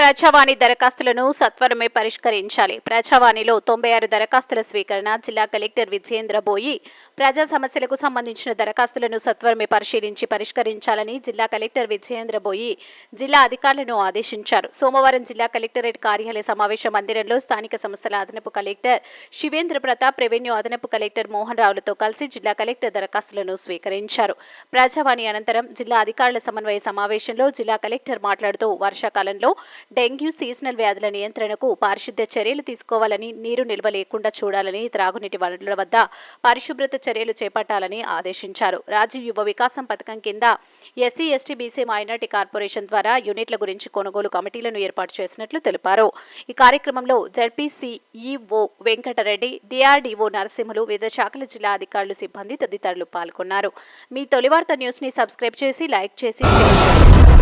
ప్రజావాణి దరఖాస్తులను సత్వరమే పరిష్కరించాలి. ప్రజావాణిలో తొంభై ఆరు దరఖాస్తుల స్వీకరణ జిల్లా కలెక్టర్ విజయేంద్ర బోయి ప్రజా సమస్యలకు సంబంధించిన దరఖాస్తులను సత్వరమే పరిశీలించి పరిష్కరించాలని జిల్లా కలెక్టర్ విజయేంద్ర బోయి జిల్లా అధికారులను ఆదేశించారు. సోమవారం జిల్లా కలెక్టరేట్ కార్యాలయ సమావేశ మందిరంలో స్థానిక సంస్థల అదనపు కలెక్టర్ శివేంద్ర ప్రతాప్ రెవెన్యూ అదనపు కలెక్టర్ మోహన్ రావులతో కలిసి జిల్లా కలెక్టర్ దరఖాస్తులను స్వీకరించారు. ప్రజావాణి అనంతరం జిల్లా అధికారుల సమన్వయ సమావేశంలో జిల్లా కలెక్టర్ మాట్లాడుతూ వర్షాకాలంలో డెంగ్యూ సీజనల్ వ్యాధుల నియంత్రణకు పారిశుద్ధ్య చర్యలు తీసుకోవాలని నీరు నిల్వ లేకుండా చూడాలని త్రాగునీటి వనరుల వద్ద పరిశుభ్రత చర్యలు చేపట్టాలని ఆదేశించారు. రాజీవ్ యువ వికాసం పథకం కింద SC ST BC minority corporation ద్వారా యూనిట్ల గురించి కొనుగోలు కమిటీలను ఏర్పాటు చేసినట్లు తెలిపారు. ఈ కార్యక్రమంలో జడ్పీసీఈఓ వెంకటరెడ్డి డిఆర్డీఓ నరసింహులు వివిధ శాఖల జిల్లా అధికారులు సిబ్బంది తదితరులు పాల్గొన్నారు. మీ తొలివార్త న్యూస్ని సబ్స్క్రైబ్ చేసి లైక్ చేసి చేయండి.